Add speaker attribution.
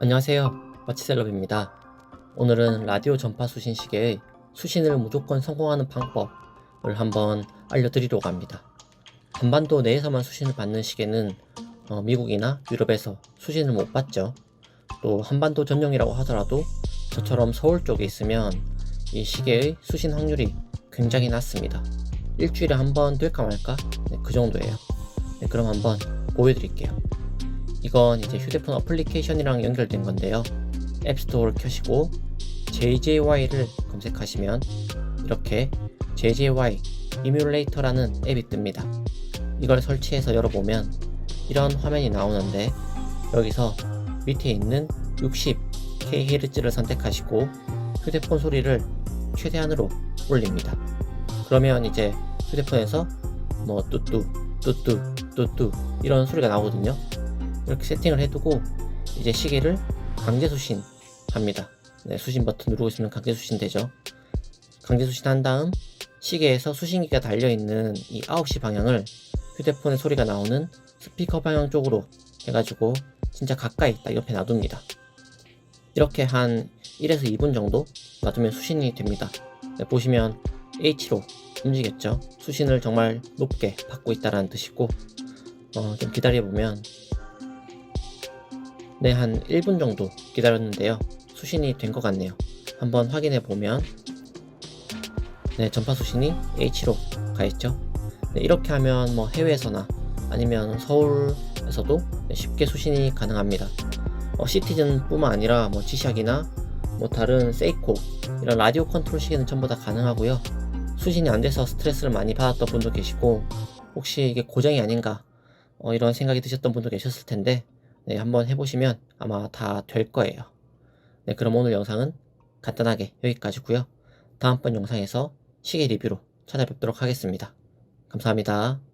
Speaker 1: 안녕하세요. 마치셀럽입니다. 오늘은 라디오 전파 수신 시계의 수신을 무조건 성공하는 방법을 한번 알려드리려고 합니다. 한반도 내에서만 수신을 받는 시계는 어, 미국이나 유럽에서 수신을 못 받죠. 또 한반도 전용이라고 하더라도 저처럼 서울 쪽에 있으면 이 시계의 수신 확률이 굉장히 낮습니다. 일주일에 한 번 될까 말까? 네, 그 정도예요. 네, 그럼 한번 보여드릴게요. 이건 이제 휴대폰 어플리케이션이랑 연결된 건데요. 앱스토어를 켜시고 JJY를 검색하시면 이렇게 JJY 이뮬레이터라는 앱이 뜹니다. 이걸 설치해서 열어보면 이런 화면이 나오는데 여기서 밑에 있는 60kHz를 선택하시고 휴대폰 소리를 최대한으로 올립니다. 그러면 이제 휴대폰에서 뭐 뚜뚜 뚜뚜 뚜뚜 이런 소리가 나오거든요. 이렇게 세팅을 해두고 이제 시계를 강제 수신 합니다. 네, 수신 버튼 누르고 있으면 강제 수신 되죠. 강제 수신 한 다음 시계에서 수신기가 달려있는 이 9시 방향을 휴대폰의 소리가 나오는 스피커 방향 쪽으로 해가지고 진짜 가까이 딱 옆에 놔둡니다. 이렇게 한 1에서 2분 정도 놔두면 수신이 됩니다. 네, 보시면 H로 움직였죠. 수신을 정말 높게 받고 있다는 뜻이고 어, 좀 기다려보면 네, 한 1분 정도 기다렸는데요. 수신이 된 것 같네요. 한번 확인해 보면 네, 전파 수신이 H로 가 있죠. 네, 이렇게 하면 뭐 해외에서나 아니면 서울에서도 네, 쉽게 수신이 가능합니다. 어, 시티즌뿐만 아니라 뭐 지샥이나 뭐 다른 세이코 이런 라디오 컨트롤 시계는 전부 다 가능하고요. 수신이 안 돼서 스트레스를 많이 받았던 분도 계시고 혹시 이게 고장이 아닌가 어, 이런 생각이 드셨던 분도 계셨을 텐데 네, 한번 해보시면 아마 다 될 거예요. 네, 그럼 오늘 영상은 간단하게 여기까지고요. 다음번 영상에서 시계 리뷰로 찾아뵙도록 하겠습니다. 감사합니다.